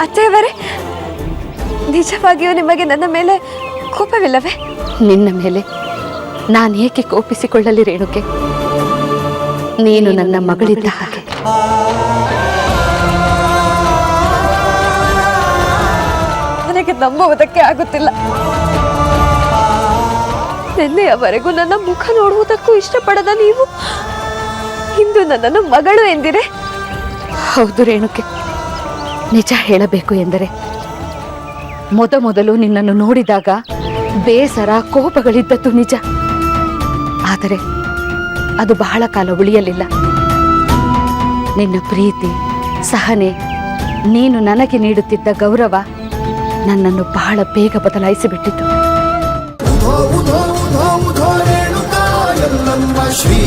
ಅತ್ತೆಯವರೇ ನಿಜವಾಗಿಯೂ ನಿಮಗೆ ನನ್ನ ಮೇಲೆ ಕೋಪವಿಲ್ಲವೇ? ನಿನ್ನ ಮೇಲೆ ನಾನು ಏಕೆ ಕೋಪಿಸಿಕೊಳ್ಳಲಿ ರೇಣುಕೆ? ನೀನು ನನ್ನ ಮಗಳಿದ್ದ ಹಾಗೆ. ನನಗೆ ನಂಬುವುದಕ್ಕೆ ಆಗುತ್ತಿಲ್ಲ. ನಿನ್ನೆಯವರೆಗೂ ನನ್ನ ಮುಖ ನೋಡುವುದಕ್ಕೂ ಇಷ್ಟಪಡದ ನೀವು? ಇಂದು ನನ್ನನ್ನು ಮಗಳು ಎಂದಿರೆ? ಹೌದು ರೇಣುಕೆ. ನಿಜ ಹೇಳಬೇಕು ಎಂದರೆ ಮೊದಮೊದಲು ನಿನ್ನನ್ನು ನೋಡಿದಾಗ ಬೇಸರ, ಕೋಪಗಳಿದ್ದದ್ದು ನಿಜ. ಆದರೆ ಅದು ಬಹಳ ಕಾಲ ಉಳಿಯಲಿಲ್ಲ. ನಿನ್ನ ಪ್ರೀತಿ, ಸಹನೆ, ನೀನು ನನಗೆ ನೀಡುತ್ತಿದ್ದ ಗೌರವ ನನ್ನನ್ನು ಬಹಳ ಬೇಗ ಬದಲಾಯಿಸಿಬಿಟ್ಟಿತು. ಶ್ರೀ